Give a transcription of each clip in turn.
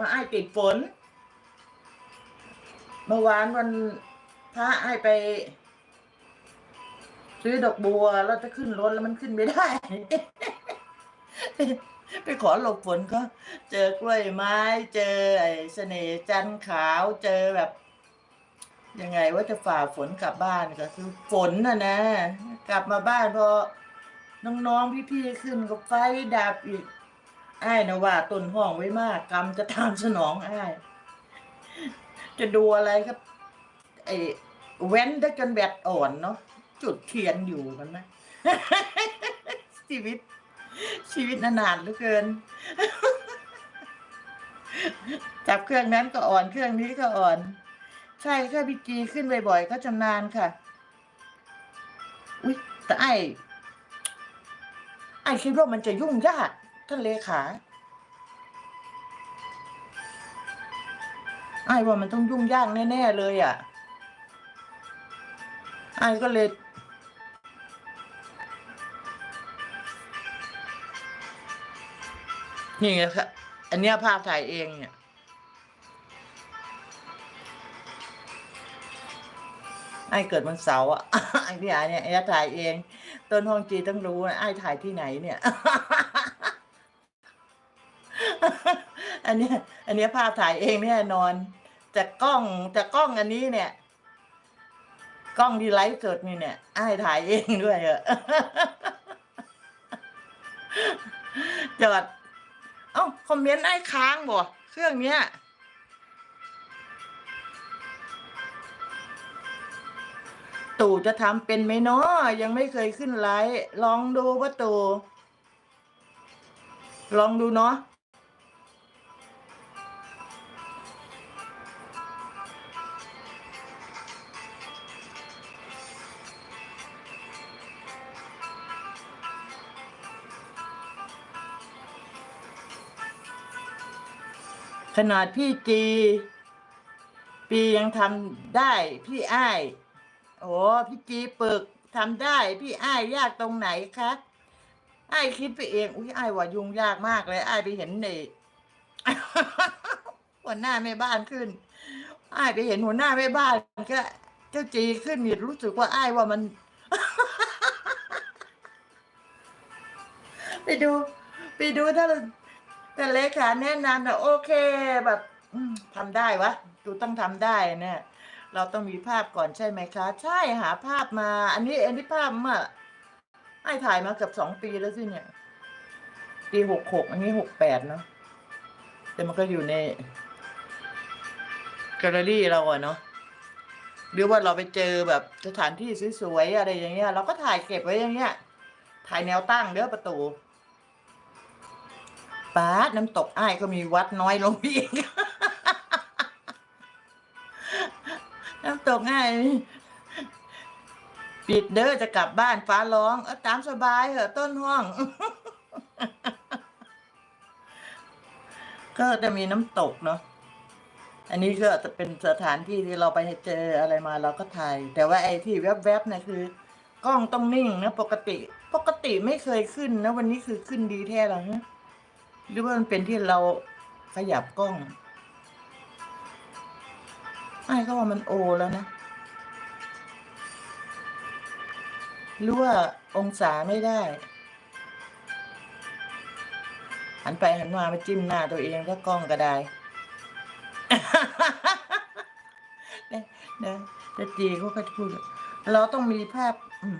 ว่าไอ้ติดฝน เมื่อวานวันพระไอ้ไป ซื้อดอกบัวแล้วจะขึ้นรถแล้วมันขึ้นไม่ได้ ไปขอหลบฝนก็ เจอกล้วยไม้ เจอไอ้เสน่ห์จันขาวเจอแบบยังไงว่าจะฝ่าฝนกลับบ้านก็คือฝนน่ะนะ กลับมาบ้านพอน้องๆพี่ๆขึ้นก็ไฟดับอีก อ้ายนะว่าต้นห้องไว้มาก กรรมจะตามสนองอ้าย จะดูอะไรครับไอ้แว้นได้จนแบตอ่อนเนาะจุดเทียนอยู่มันนะชีวิต ชีวิตนานเหลือเกิน จับเครื่องนั้นก็อ่อนเครื่องนี้ก็อ่อน ใช่ค่ะพี่จีขึ้นบ่อยๆก็ชำนาญค่ะ อุ้ยแต่ไอ้ไอ้คิดว่ามันจะยุ่งยาก ท่านเลขาไอ้ว่ามันต้องยุ่งยากแน่ ๆ เลยอะไอ้ก็เลย นี่ไงครับ อันเนี้ยภาพถ่ายเองเนี่ย ไอ้เกิดวันเสาร์อะ ไอ้พี่อาเนี่ยไอ้ถ่ายเอง ต้นห้องจีต้องรู้นะไอ้ถ่ายที่ไหนเนี่ย อันนี้อันนี้ภาพถ่ายเองแน่นอน จากกล้องจากกล้องอันนี้เนี่ย กล้องที่ไลฟ์สดนี่เนี่ยไอ้ถ่ายเองด้วยเหรอจอด เอ้าคอมเมนต์ไอ้ค้างบ่เครื่องเนี้ยตู่จะทำเป็นไหมเนาะยังไม่เคยขึ้นไลฟ์ลองดูว่าตู่ลองดูเนาะ ขนาดพี่จี ปียังทำได้พี่อ้ายโอ้พี่จีปึกทำได้ พี่อ้ายยากตรงไหนคะอ้ายคิดไปเอง อุ้ยอ้ายว่ายุ่งยากมากเลยอ้ายไปเห็นในหัวหน้าแม่บ้านขึ้นอ้ายไปเห็นหัวหน้าแม่บ้านก็เจ้าจีขึ้นนี่รู้สึกว่าอ้ายว่ามันไปดู ไปดูถ้า แต่เลขาแนะนำนะโอเคแบบทำได้วะดูต้องทำได้เนี่ยเราต้องมีภาพก่อนใช่ไหมคะ ใช่หาภาพมา อันนี้อันนี้ภาพเมื่อไอ้ถ่ายมาเกือบสองปีแล้วสิเนี่ย ปีหกหกอันนี้หกแปดเนาะแต่มันก็อยู่ในแกลเลอรี่เราอะเนาะหรือว่าเราไปเจอแบบสถานที่สวยๆอะไรอย่างเงี้ย เราก็ถ่ายเก็บไว้อย่างเงี้ย ถ่ายแนวตั้งเด้อประตู ป้าน้ำตกอ้ายก็มีวัดน้อยลงอีก น้ำตกง่ายปิดเด้อจะกลับบ้านฟ้าร้องเออตามสบายเหอะต้นห้อง ก็จะมีน้ำตกเนาะอันนี้ก็จะเป็นสถานที่ที่เราไปเจออะไรมาเราก็ถ่าย แต่ว่าไอ้ที่แวบๆเนี่ยคือกล้องต้องนิ่งนะ ปกติ ปกติไม่เคยขึ้นนะ วันนี้คือขึ้นดีแท้แล้วนะ หรือว่ามันเป็นที่เราขยับกล้องไอ้เขาว่ามันโอแล้วนะหรือว่าองศาไม่ได้ หันไปหันมาไปจิ้มหน้าตัวเองก็กล้องก็ได้เนี่ยเนี่ยจะจีเขาก็จะพูดเราต้องมีภาพม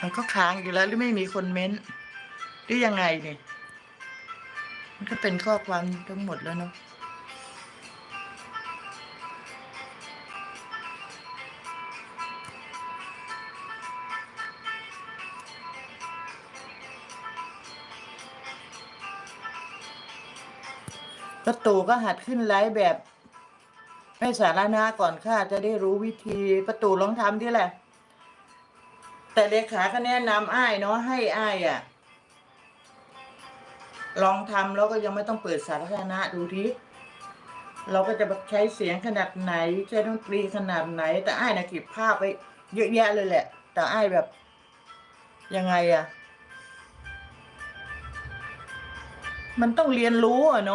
มันก็ค้างอยู่แล้วหรือไม่มีคนเม้นต์ หรือยังไงเนี่ยมันก็เป็นข้อความทั้งหมดแล้วเนาะประตูก็หัดขึ้นไลฟ์แบบให้สาธารณะก่อนค่ะ จะได้รู้วิธีประตูลองทำที่แหละ แต่เลขาก็แนะนำอ้ายเนาะให้อ้ายอะ ลองทำแล้วก็ยังไม่ต้องเปิดสาธารณะดูทีเราก็จะใช้เสียงขนาดไหน ใช้ดนตรีขนาดไหน แต่อ้ายนะเก็บภาพไปเยอะแยะเลยแหละ แต่อ้ายแบบ ยังไงอะมันต้องเรียนรู้อะเนาะ